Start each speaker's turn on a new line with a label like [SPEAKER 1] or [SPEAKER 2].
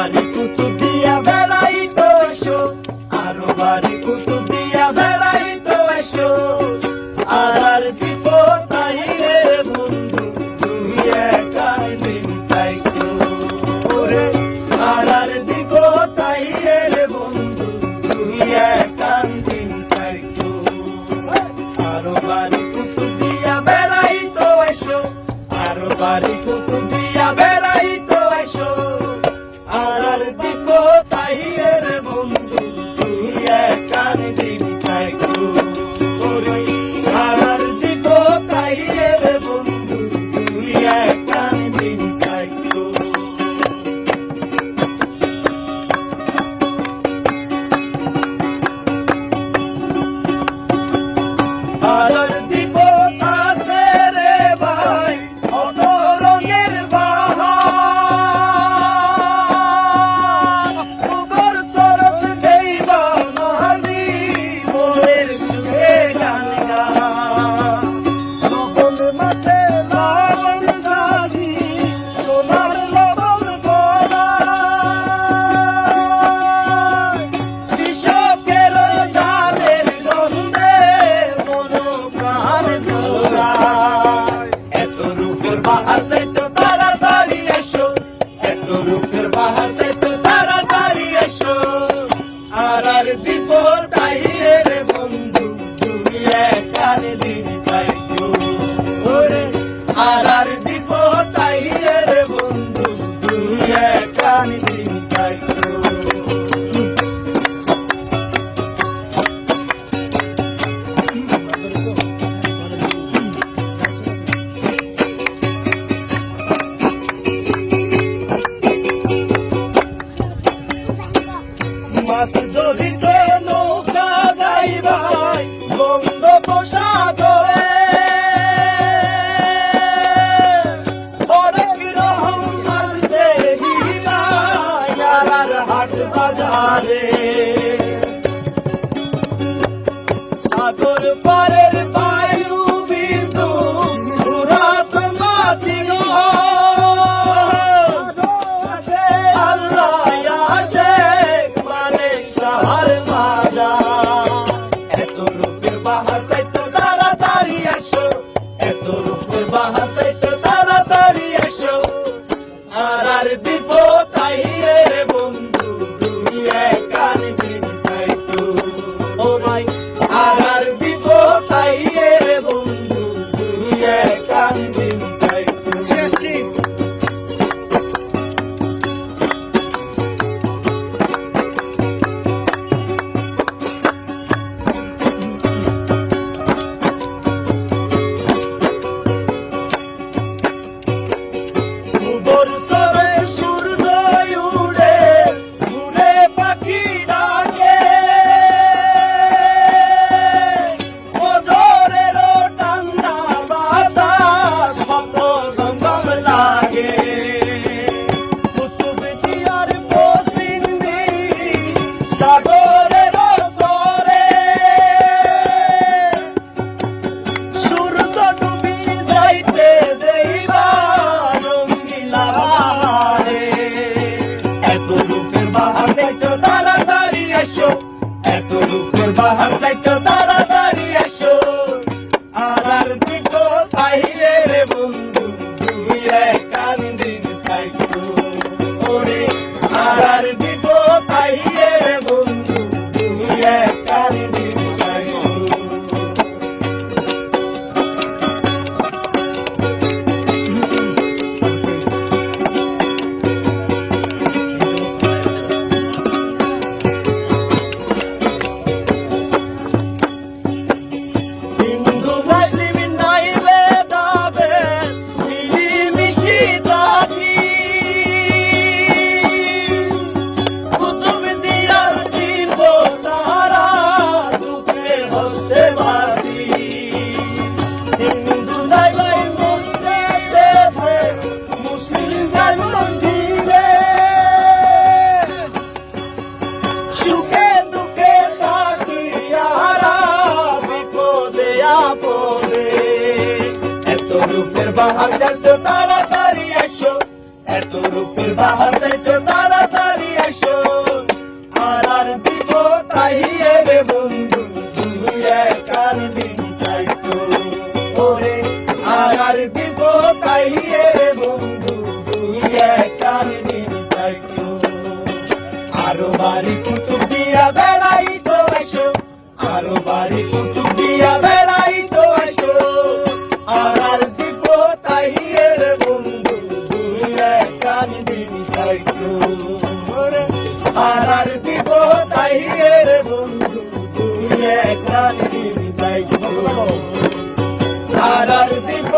[SPEAKER 1] বাড়ি কুতুব দিয়া বেড়াই তো এসো। আরও বাড়ি কুতুব দিয়া বেড়াই তো এসো। আর আর দিব তাই রে বন্ধু, তুই একাই দিন তাই তো। ওরে, আর আর দিব তাই রে বন্ধু, তুই একান দিন তাই তো। আরও বাড়ি ঢাকার হাট বাজারে। সাগর পারে রূপের বাহার যাইতো, তাড়াতাড়ি এসো। এত রূপের বাহার যাইতো, তাড়াতাড়ি এসো। আর আর দিব তাই রে বন্ধু, তুই একার দিন দিন যাইতো আর আর দিব তাহিয়ের বন্ধু তুই কান দিন যাইতো আর আর দিব